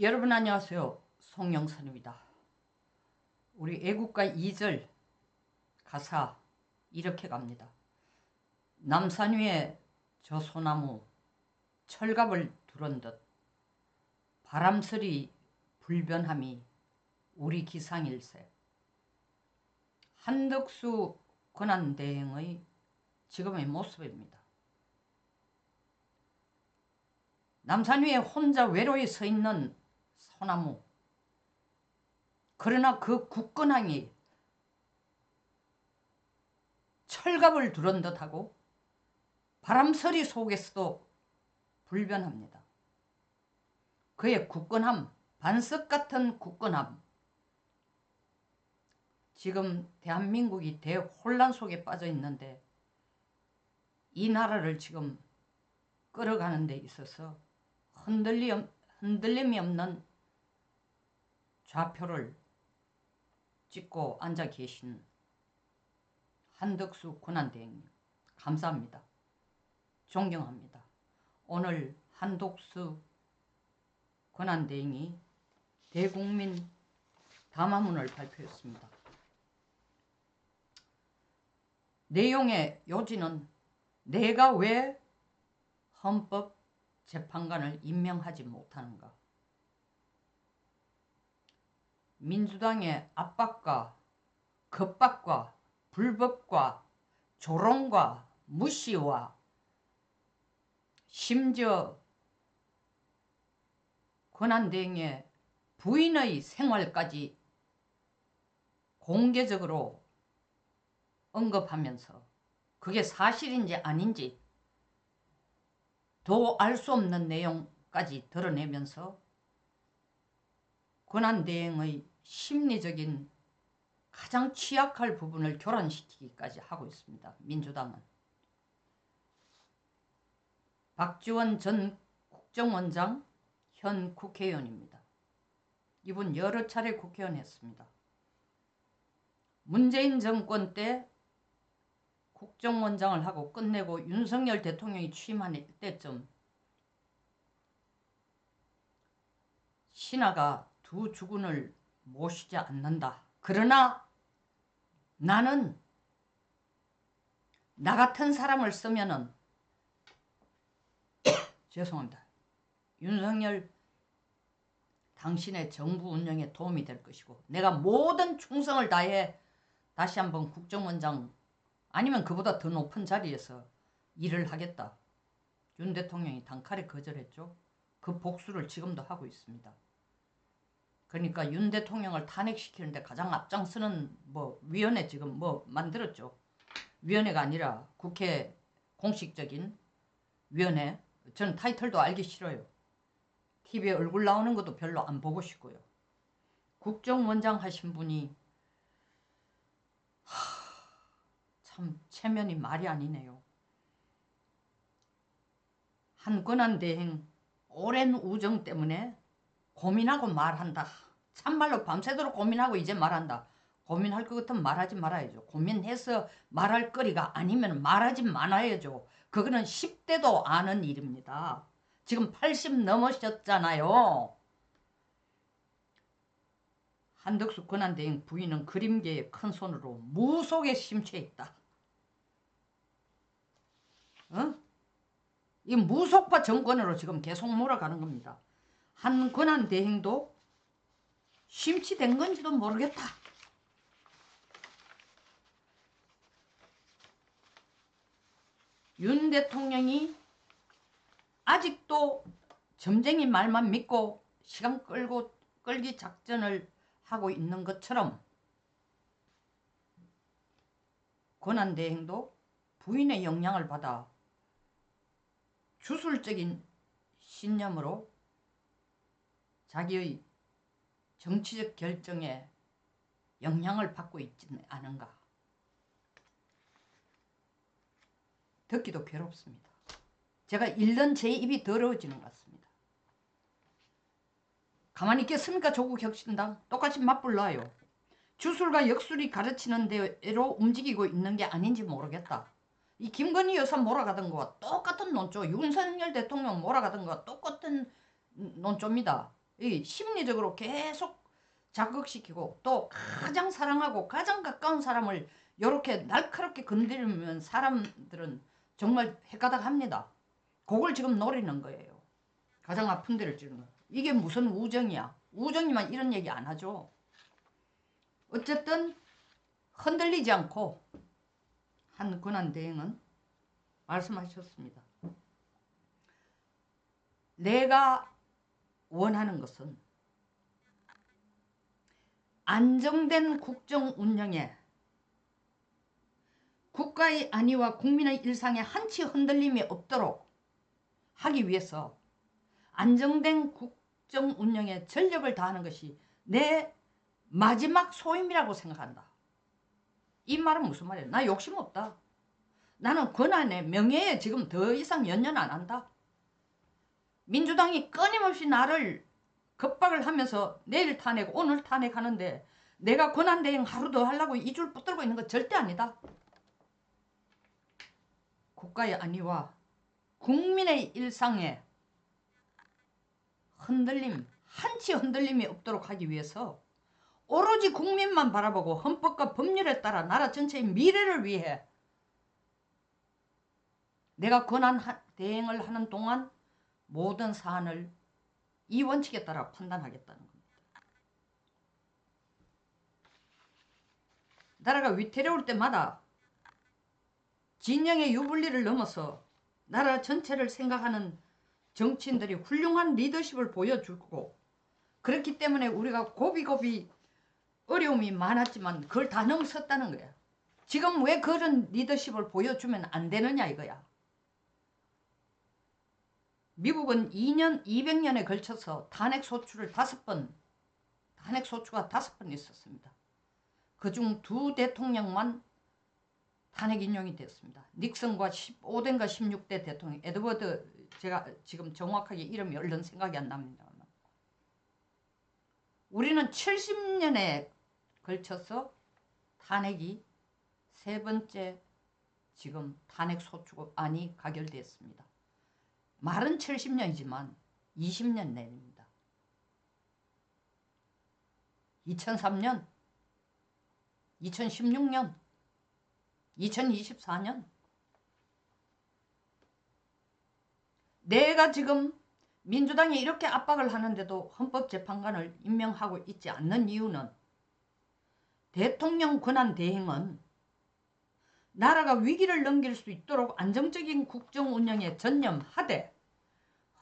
여러분 안녕하세요. 송영선입니다. 우리 애국가 2절 가사 이렇게 갑니다. 남산 위에 저 소나무 철갑을 두른 듯 바람소리 불변함이 우리 기상일세 한덕수 권한대행의 지금의 모습입니다. 남산 위에 혼자 외로이 서 있는 소나무. 그러나 그 굳건함이 철갑을 두른 듯하고 바람소리 속에서도 불변합니다. 그의 굳건함, 반석 같은 굳건함. 지금 대한민국이 대혼란 속에 빠져 있는데 이 나라를 지금 끌어가는 데 있어서 흔들림, 흔들림이 없는 좌표를 찍고 앉아 계신 한덕수 권한대행님 감사합니다. 존경합니다. 오늘 한독수 권한대행이 대국민 담화문을 발표했습니다. 내용의 요지는 내가 왜 헌법 재판관을 임명하지 못하는가? 민주당의 압박과 겁박과 불법과 조롱과 무시와 심지어 권한대행의 부인의 생활까지 공개적으로 언급하면서 그게 사실인지 아닌지 더알수 없는 내용까지 드러내면서 권한대행의 심리적인 가장 취약할 부분을 교란시키기까지 하고 있습니다. 민주당은. 박지원 전 국정원장 현 국회의원입니다. 이분 여러 차례 국회의원 했습니다. 문재인 정권 때 국정원장을 하고 끝내고 윤석열 대통령이 취임한 때쯤 신하가 두 주군을 모시지 않는다. 그러나 나는 나 같은 사람을 쓰면은 죄송합니다. 윤석열 당신의 정부 운영에 도움이 될 것이고 내가 모든 충성을 다해 다시 한번 국정원장 아니면 그보다 더 높은 자리에서 일을 하겠다. 윤 대통령이 단칼에 거절했죠. 그 복수를 지금도 하고 있습니다. 그러니까 윤 대통령을 탄핵시키는데 가장 앞장서는 뭐 위원회 지금 뭐 만들었죠. 위원회가 아니라 국회 공식적인 위원회. 저는 타이틀도 알기 싫어요. TV에 얼굴 나오는 것도 별로 안 보고 싶고요. 국정원장 하신 분이 참 체면이 말이 아니네요. 한 권한 대행 오랜 우정 때문에 고민하고 말한다. 참말로 밤새도록 고민하고 이제 말한다. 고민할 것 같으면 말하지 말아야죠. 고민해서 말할 거리가 아니면 말하지 말아야죠. 그거는 10대도 아는 일입니다. 지금 80 넘으셨잖아요. 한덕수 권한대행 부인은 그림계의 큰 손으로 무속에 심취해 있다. 어? 이 무속파 정권으로 지금 계속 몰아가는 겁니다. 한 권한 대행도 심취된 건지도 모르겠다. 윤 대통령이 아직도 점쟁이 말만 믿고 시간 끌고 끌기 작전을 하고 있는 것처럼 권한대행도 부인의 영향을 받아 주술적인 신념으로 자기의 정치적 결정에 영향을 받고 있지는 않은가. 듣기도 괴롭습니다. 제가 읽는 제 입이 더러워지는 것 같습니다. 가만히 있겠습니까? 조국 혁신당? 똑같이 맞불러요. 주술과 역술이 가르치는 대로 움직이고 있는 게 아닌지 모르겠다. 이 김건희 여사 몰아가던 거와 똑같은 논조, 윤석열 대통령 몰아가던 거와 똑같은 논조입니다. 이 심리적으로 계속 자극시키고 또 가장 사랑하고 가장 가까운 사람을 이렇게 날카롭게 건드리면 사람들은 정말 헷가닥합니다. 그걸 지금 노리는 거예요. 가장 아픈 데를 찌르는 거. 이게 무슨 우정이야? 우정이만 이런 얘기 안 하죠. 어쨌든 흔들리지 않고 한 권한 대행은 말씀하셨습니다. 내가 원하는 것은 안정된 국정 운영에 국가의 안위와 국민의 일상에 한치 흔들림이 없도록 하기 위해서 안정된 국정 운영에 전력을 다하는 것이 내 마지막 소임이라고 생각한다. 이 말은 무슨 말이야? 나 욕심 없다. 나는 권한에 명예에 지금 더 이상 연연 안 한다. 민주당이 끊임없이 나를 겁박을 하면서 내일 탄핵, 오늘 탄핵하는데 내가 권한대행 하루 더 하려고 이 줄 붙들고 있는 건 절대 아니다. 국가의 안위와 국민의 일상에 흔들림, 한치 흔들림이 없도록 하기 위해서 오로지 국민만 바라보고 헌법과 법률에 따라 나라 전체의 미래를 위해 내가 권한 대행을 하는 동안 모든 사안을 이 원칙에 따라 판단하겠다는 겁니다. 나라가 위태로울 때마다 진영의 유불리를 넘어서 나라 전체를 생각하는 정치인들이 훌륭한 리더십을 보여주고 그렇기 때문에 우리가 고비고비 어려움이 많았지만 그걸 다 넘었다는 거야. 지금 왜 그런 리더십을 보여주면 안 되느냐 이거야. 미국은 2년 200년에 걸쳐서 탄핵 소추를 다섯 번 탄핵 소추가 다섯 번 있었습니다. 그 중 두 대통령만 탄핵 인용이 됐습니다. 닉슨과 15대인가 16대 대통령 에드워드 제가 지금 정확하게 이름이 얼른 생각이 안 납니다만 우리는 70년에 걸쳐서 탄핵이 세 번째 지금 탄핵 소추 안이 가결됐습니다. 말은 70년이지만 20년 내입니다. 2003년, 2016년, 2024년 내가 지금 민주당이 이렇게 압박을 하는데도 헌법재판관을 임명하고 있지 않는 이유는 대통령 권한 대행은 나라가 위기를 넘길 수 있도록 안정적인 국정 운영에 전념하되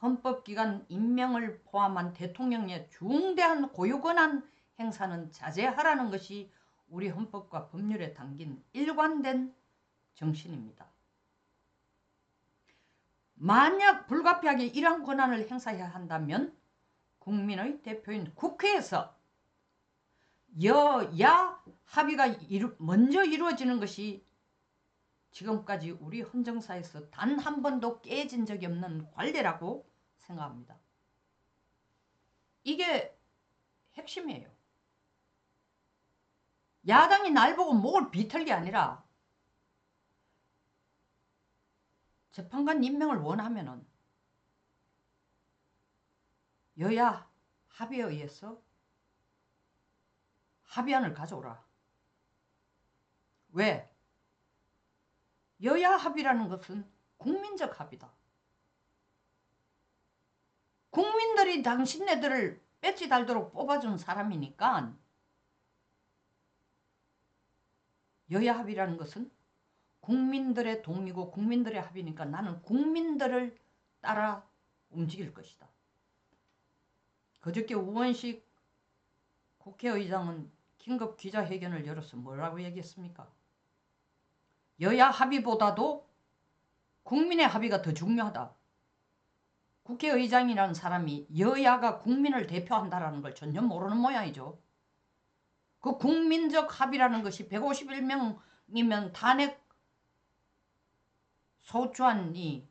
헌법기관 임명을 포함한 대통령의 중대한 고유권한 행사는 자제하라는 것이 우리 헌법과 법률에 담긴 일관된 정신입니다. 만약 불가피하게 이러한 권한을 행사해야 한다면 국민의 대표인 국회에서 여야 합의가 이루, 먼저 이루어지는 것이 지금까지 우리 헌정사에서 단 한 번도 깨진 적이 없는 관례라고 생각합니다. 이게 핵심이에요. 야당이 날 보고 목을 비틀 게 아니라 재판관 임명을 원하면은 여야 합의에 의해서 합의안을 가져오라. 왜? 여야 합의라는 것은 국민적 합의다. 국민들이 당신네들을 배지 달도록 뽑아준 사람이니까 여야 합의라는 것은 국민들의 동의고 국민들의 합의니까 나는 국민들을 따라 움직일 것이다. 그저께 우원식 국회의장은 긴급 기자회견을 열어서 뭐라고 얘기했습니까? 여야 합의보다도 국민의 합의가 더 중요하다. 국회의장이라는 사람이 여야가 국민을 대표한다는 걸 전혀 모르는 모양이죠. 그 국민적 합의라는 것이 151명이면 탄핵 소추안이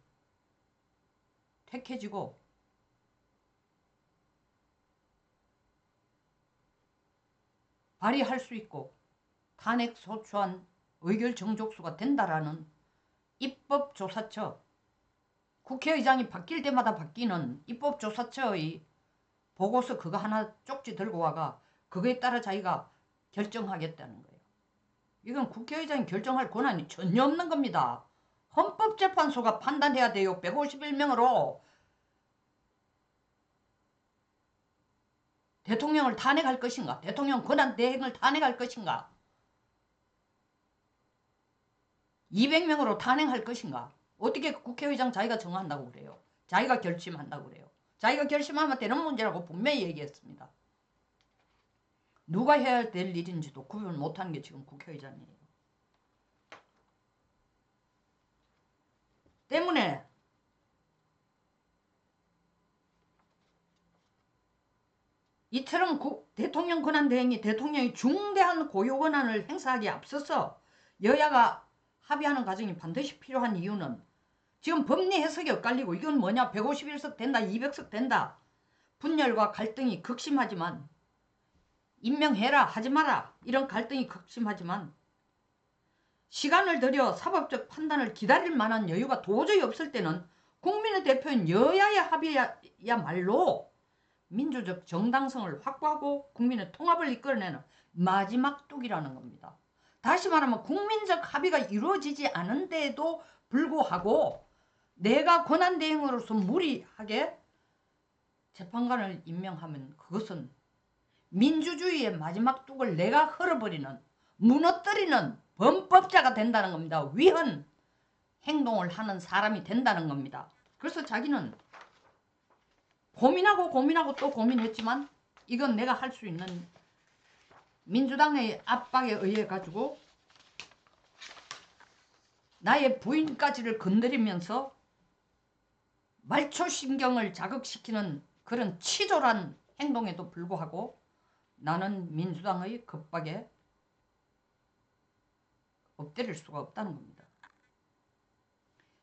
택해지고 발의할 수 있고 탄핵 소추안 의결 정족수가 된다라는 입법조사처 국회의장이 바뀔 때마다 바뀌는 입법조사처의 보고서 그거 하나 쪽지 들고 와가 그거에 따라 자기가 결정하겠다는 거예요. 이건 국회의장이 결정할 권한이 전혀 없는 겁니다. 헌법재판소가 판단해야 돼요. 151명으로 대통령을 탄핵할 것인가? 대통령 권한 대행을 탄핵할 것인가? 200명으로 탄핵할 것인가? 어떻게 국회의장 자기가 정한다고 그래요? 자기가 결심한다고 그래요? 자기가 결심하면 되는 문제라고 분명히 얘기했습니다. 누가 해야 될 일인지도 구분 못하는 게 지금 국회의장이에요. 때문에 이처럼 고, 대통령 권한 대행이 대통령이 중대한 고유 권한을 행사하기에 앞서서 여야가 합의하는 과정이 반드시 필요한 이유는 지금 법리 해석이 엇갈리고 이건 뭐냐 151석 된다 200석 된다 분열과 갈등이 극심하지만 임명해라 하지 마라 이런 갈등이 극심하지만 시간을 들여 사법적 판단을 기다릴 만한 여유가 도저히 없을 때는 국민의 대표인 여야의 합의야말로 민주적 정당성을 확보하고 국민의 통합을 이끌어내는 마지막 뚝이라는 겁니다. 다시 말하면 국민적 합의가 이루어지지 않은데도 불구하고 내가 권한대행으로서 무리하게 재판관을 임명하면 그것은 민주주의의 마지막 뚝을 내가 흘어버리는 무너뜨리는 범법자가 된다는 겁니다. 위헌 행동을 하는 사람이 된다는 겁니다. 그래서 자기는 고민하고 고민하고 또 고민했지만 이건 내가 할 수 있는 민주당의 압박에 의해 가지고 나의 부인까지를 건드리면서 말초신경을 자극시키는 그런 치졸한 행동에도 불구하고 나는 민주당의 겁박에 엎드릴 수가 없다는 겁니다.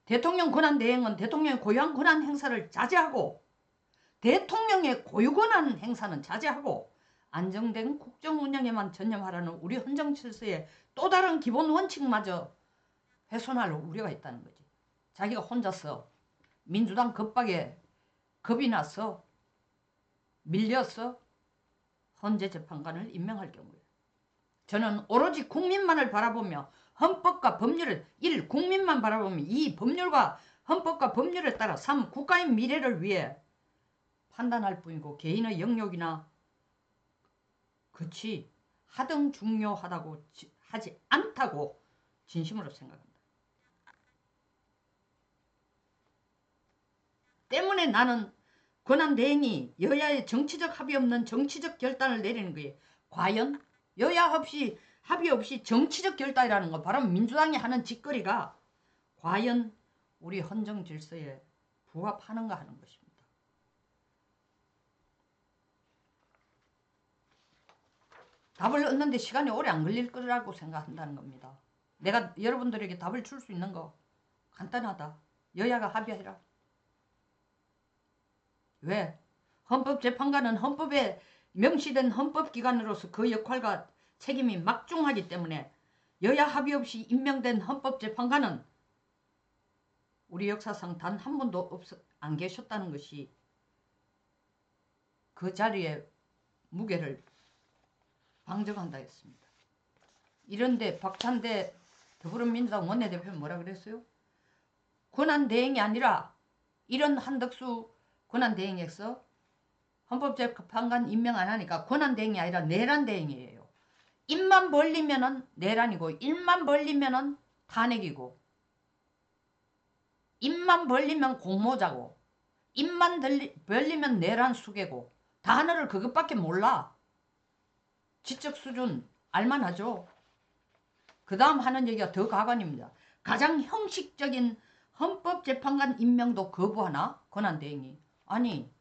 대통령 권한 대행은 대통령의 고유한 권한 행사를 자제하고 대통령의 고유권한 행사는 자제하고 안정된 국정 운영에만 전념하라는 우리 헌정 질서의 또 다른 기본 원칙마저 훼손할 우려가 있다는 거지. 자기가 혼자서 민주당 겁박에 겁이 나서 밀려서 헌재 재판관을 임명할 경우에 저는 오로지 국민만을 바라보며 헌법과 법률을 1. 국민만 바라보며 2. 법률과 헌법과 법률에 따라 3. 국가의 미래를 위해 판단할 뿐이고 개인의 영역이나 그치 하등 중요하다고 하지 않다고 진심으로 생각합니다. 때문에 나는 권한대행이 여야의 정치적 합의 없는 정치적 결단을 내리는 거예요. 과연 여야 없이 합의 없이 정치적 결단이라는 거 바로 민주당이 하는 짓거리가 과연 우리 헌정 질서에 부합하는가 하는 것입니다. 답을 얻는데 시간이 오래 안 걸릴 거라고 생각한다는 겁니다. 내가 여러분들에게 답을 줄 수 있는 거 간단하다. 여야가 합의해라. 왜? 헌법재판관은 헌법에 명시된 헌법기관으로서 그 역할과 책임이 막중하기 때문에 여야 합의 없이 임명된 헌법재판관은 우리 역사상 단 한 번도 없, 안 계셨다는 것이 그 자리에 무게를 방정한다 했습니다. 이런데 박찬대 더불어민주당 원내대표는 뭐라 그랬어요? 권한대행이 아니라 이런 한덕수 권한대행에서 헌법재판관 임명 안 하니까 권한대행이 아니라 내란대행이에요. 입만 벌리면은 내란이고 입만 벌리면은 탄핵이고 입만 벌리면 공모자고 입만 벌리면 내란 수계고 단어를 그것밖에 몰라. 지적 수준 알만하죠. 그 다음 하는 얘기가 더 가관입니다. 가장 형식적인 헌법재판관 임명도 거부하나? 권한대행이. 아니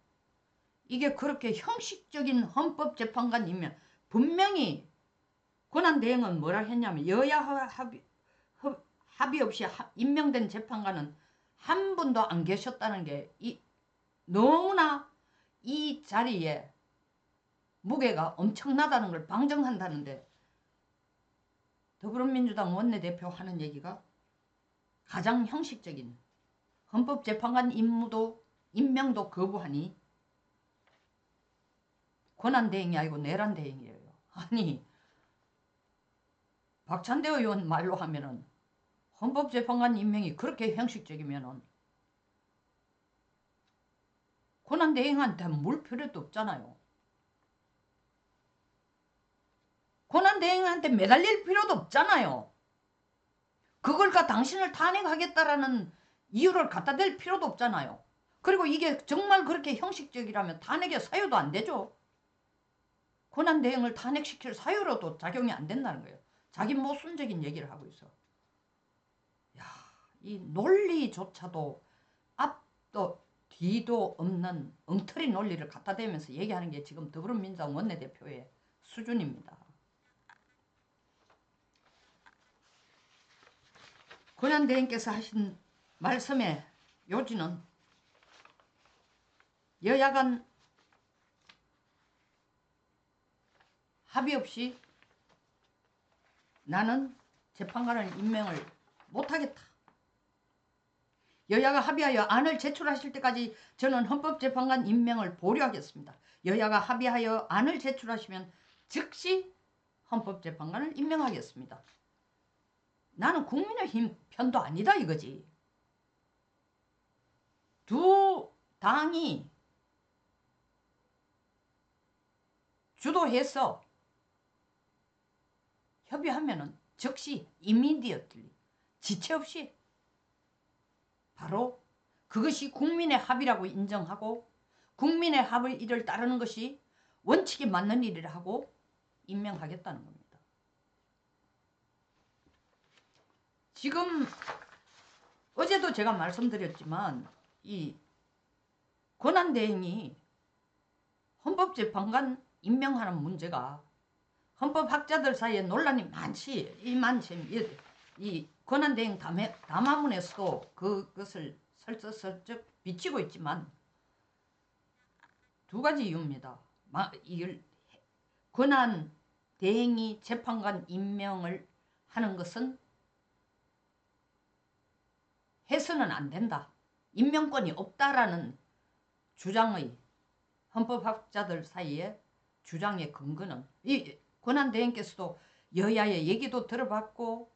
이게 그렇게 형식적인 헌법재판관 임명 분명히 권한대행은 뭐라 했냐면 여야 합의, 합의 없이 임명된 재판관은 한 분도 안 계셨다는 게 이, 너무나 이 자리에 무게가 엄청나다는 걸 방정한다는데 더불어민주당 원내대표 하는 얘기가 가장 형식적인 헌법재판관 임무도 임명도 거부하니 권한대행이 아니고 내란대행이에요. 아니 박찬대 의원 말로 하면은 헌법재판관 임명이 그렇게 형식적이면은 권한대행한테 물 필요도 없잖아요. 권한대행한테 매달릴 필요도 없잖아요. 그걸까 당신을 탄핵하겠다라는 이유를 갖다 댈 필요도 없잖아요. 그리고 이게 정말 그렇게 형식적이라면 탄핵의 사유도 안 되죠. 권한대행을 탄핵시킬 사유로도 작용이 안 된다는 거예요. 자기 모순적인 얘기를 하고 있어. 야, 이 논리조차도 앞도 뒤도 없는 엉터리 논리를 갖다 대면서 얘기하는 게 지금 더불어민주당 원내대표의 수준입니다. 권한대행께서 하신 말씀의 요지는 여야 간 합의 없이 나는 재판관을 임명을 못하겠다. 여야가 합의하여 안을 제출하실 때까지 저는 헌법재판관 임명을 보류하겠습니다. 여야가 합의하여 안을 제출하시면 즉시 헌법재판관을 임명하겠습니다. 나는 국민의힘 편도 아니다 이거지. 두 당이 주도해서 협의하면은 즉시 이미디어틀리 지체 없이 바로 그것이 국민의 합의라고 인정하고 국민의 합의를 따르는 것이 원칙에 맞는 일이라 하고 임명하겠다는 겁니다. 지금 어제도 제가 말씀드렸지만 이 권한대행이 헌법재판관 임명하는 문제가 헌법학자들 사이에 논란이 많지 이 많지 이 권한대행 담회, 담화문에서도 그것을 설쩍설쩍 비치고 있지만 두 가지 이유입니다. 이걸 권한 대행이 재판관 임명을 하는 것은 해서는 안 된다. 임명권이 없다라는 주장의 헌법학자들 사이에 주장의 근거는 이 권한대행께서도 여야의 얘기도 들어봤고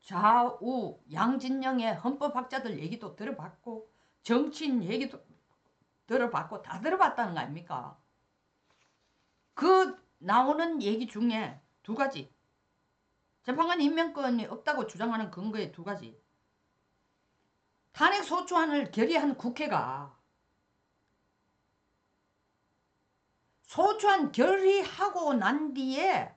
좌우 양진영의 헌법학자들 얘기도 들어봤고 정치인 얘기도 들어봤고 다 들어봤다는 거 아닙니까? 그 나오는 얘기 중에 두 가지 재판관 임명권이 없다고 주장하는 근거의 두 가지 탄핵 소추안을 결의한 국회가 소추안 결의하고 난 뒤에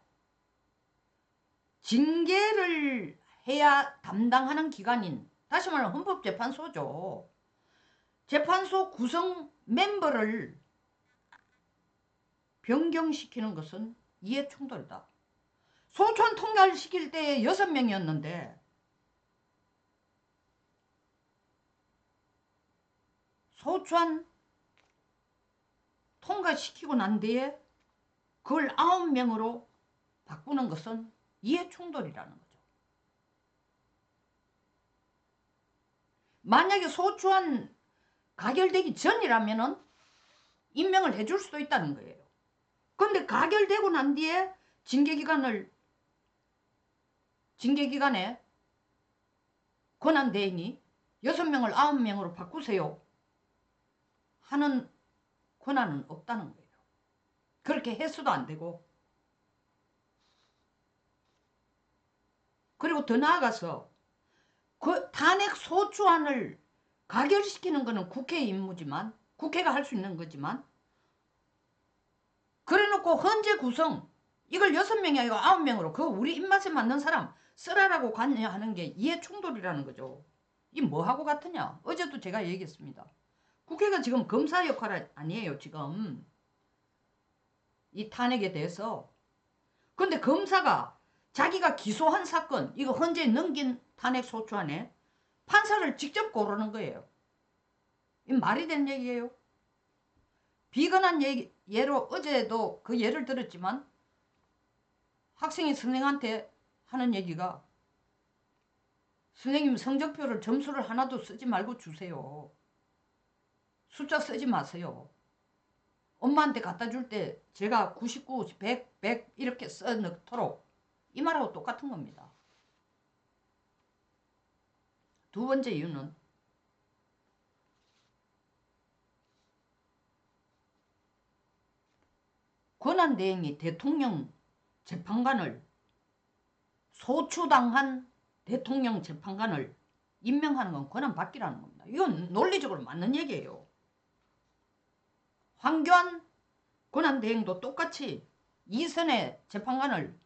징계를 해야 담당하는 기관인 다시 말하면 헌법재판소죠. 재판소 구성 멤버를 변경시키는 것은 이해충돌이다. 소추안 통과시킬 때 여섯 명이었는데 소추안 통과시키고 난 뒤에 그걸 아홉 명으로 바꾸는 것은 이해충돌이라는 거죠. 만약에 소추안 가결되기 전이라면 임명을 해줄 수도 있다는 거예요. 근데 가결되고 난 뒤에 징계기간을 징계기간에 권한대행이 여섯 명을 아홉 명으로 바꾸세요 하는 권한은 없다는 거예요. 그렇게 해서도 안 되고 그리고 더 나아가서 그 탄핵 소추안을 가결시키는 것은 국회의 임무지만 국회가 할 수 있는 거지만 그래놓고 헌재 구성 이걸 여섯 명이 아니고 아홉 명으로 그 우리 입맛에 맞는 사람 쓰라라고 관여하는 게 이해 충돌이라는 거죠. 이 뭐하고 같으냐? 어제도 제가 얘기했습니다. 국회가 지금 검사 역할 아니에요 지금 이 탄핵에 대해서 근데 검사가 자기가 기소한 사건 이거 헌재 넘긴 탄핵 소추안에 판사를 직접 고르는 거예요 이 말이 되는 얘기예요 비근한 얘기, 예로 어제도 그 예를 들었지만 학생이 선생한테 하는 얘기가 선생님 성적표를 점수를 하나도 쓰지 말고 주세요 숫자 쓰지 마세요. 엄마한테 갖다 줄 때 제가 99, 100, 100 이렇게 써 넣도록 이 말하고 똑같은 겁니다. 두 번째 이유는 권한대행이 대통령 재판관을 소추당한 대통령 재판관을 임명하는 건 권한받기라는 겁니다. 이건 논리적으로 맞는 얘기예요. 황교안 권한대행도 똑같이 이선의 재판관을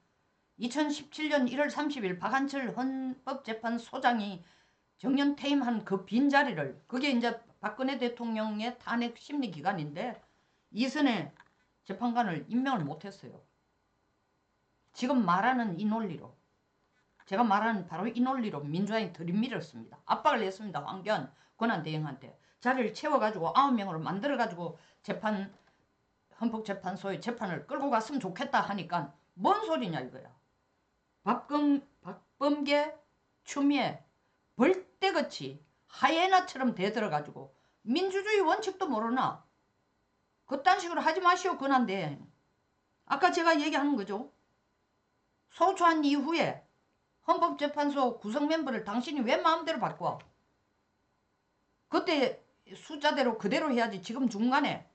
2017년 1월 30일 박한철 헌법재판소장이 정년 퇴임한 그 빈자리를 그게 이제 박근혜 대통령의 탄핵 심리 기간인데 이선의 재판관을 임명을 못했어요. 지금 말하는 이 논리로 제가 말하는 바로 이 논리로 민주당이 들이밀었습니다. 압박을 했습니다. 황교안 권한대행한테 자리를 채워가지고 아홉 명으로 만들어가지고 재판 헌법재판소에 재판을 끌고 갔으면 좋겠다 하니까 뭔 소리냐 이거야. 박금, 박범계, 추미애 벌떼같이 하이에나처럼 대들어가지고 민주주의 원칙도 모르나 그딴 식으로 하지 마시오 권한대 아까 제가 얘기하는 거죠. 소추한 이후에 헌법재판소 구성 멤버를 당신이 왜 마음대로 바꿔? 그때 숫자대로 그대로 해야지 지금 중간에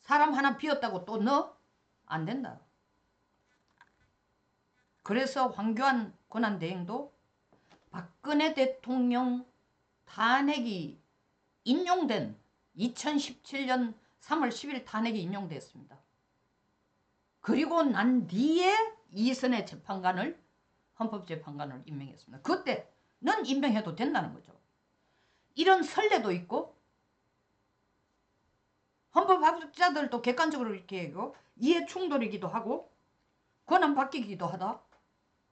사람 하나 비었다고 또 넣어? 안 된다. 그래서 황교안 권한대행도 박근혜 대통령 탄핵이 인용된 2017년 3월 10일 탄핵이 인용됐습니다. 그리고 난 뒤에 이선의 재판관을 헌법재판관을 임명했습니다. 그때는 임명해도 된다는 거죠. 이런 선례도 있고 헌법학자들도 객관적으로 이렇게 얘기하고 이해 충돌이기도 하고 권한 바뀌기도 하다.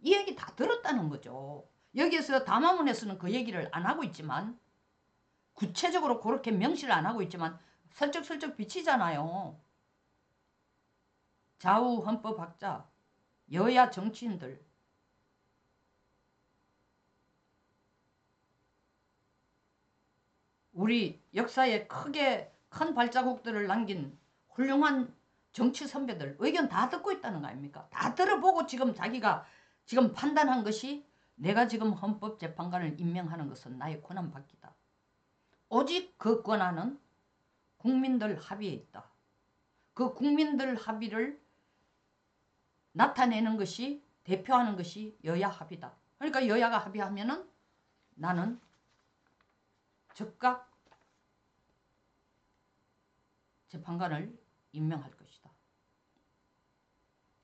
이 얘기 다 들었다는 거죠. 여기에서 담화문에서는 그 얘기를 안 하고 있지만 구체적으로 그렇게 명시를 안 하고 있지만 슬쩍슬쩍 비치잖아요. 좌우 헌법학자, 여야 정치인들 우리 역사에 크게 큰 발자국들을 남긴 훌륭한 정치 선배들 의견 다 듣고 있다는 거 아닙니까? 다 들어보고 지금 자기가 지금 판단한 것이 내가 지금 헌법재판관을 임명하는 것은 나의 권한받기다. 오직 그 권한은 국민들 합의에 있다. 그 국민들 합의를 나타내는 것이 대표하는 것이 여야 합의다. 그러니까 여야가 합의하면은 나는 즉각 재판관을 임명할 것이다.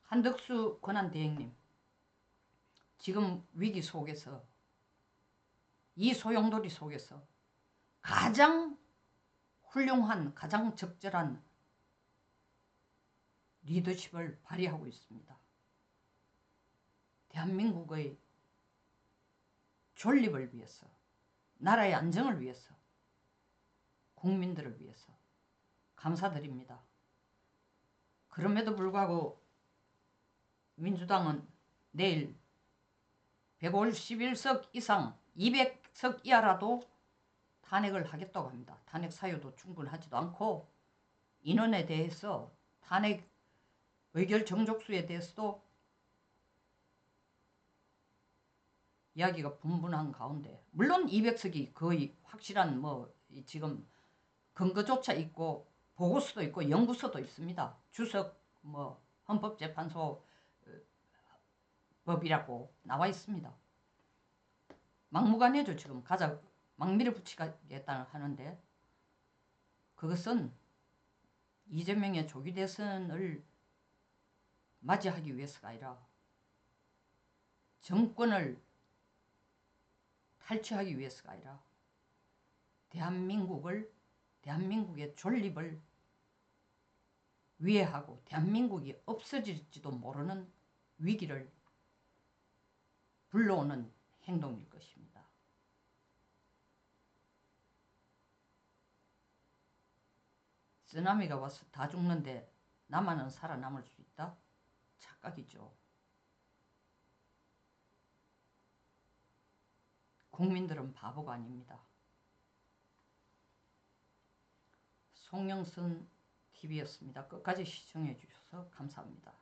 한덕수 권한대행님 지금 위기 속에서 이 소용돌이 속에서 가장 훌륭한 가장 적절한 리더십을 발휘하고 있습니다. 대한민국의 존립을 위해서 나라의 안정을 위해서 국민들을 위해서 감사드립니다. 그럼에도 불구하고 민주당은 내일 151석 이상 200석 이하라도 탄핵을 하겠다고 합니다. 탄핵 사유도 충분하지도 않고 인원에 대해서 탄핵 의결 정족수에 대해서도 이야기가 분분한 가운데 물론 200석이 거의 확실한 뭐 지금 근거조차 있고 보고서도 있고 연구서도 있습니다. 주석 뭐 헌법재판소 어, 법이라고 나와 있습니다. 막무가내죠 지금 가자 막미를 붙이겠다 하는데 그것은 이재명의 조기 대선을 맞이하기 위해서가 아니라 정권을 탈취하기 위해서가 아니라 대한민국을 대한민국의 존립을 위해하고 대한민국이 없어질지도 모르는 위기를 불러오는 행동일 것입니다. 쓰나미가 와서 다 죽는데 나만은 살아남을 수 있다? 착각이죠. 국민들은 바보가 아닙니다. 송영선 TV였습니다. 끝까지 시청해 주셔서 감사합니다.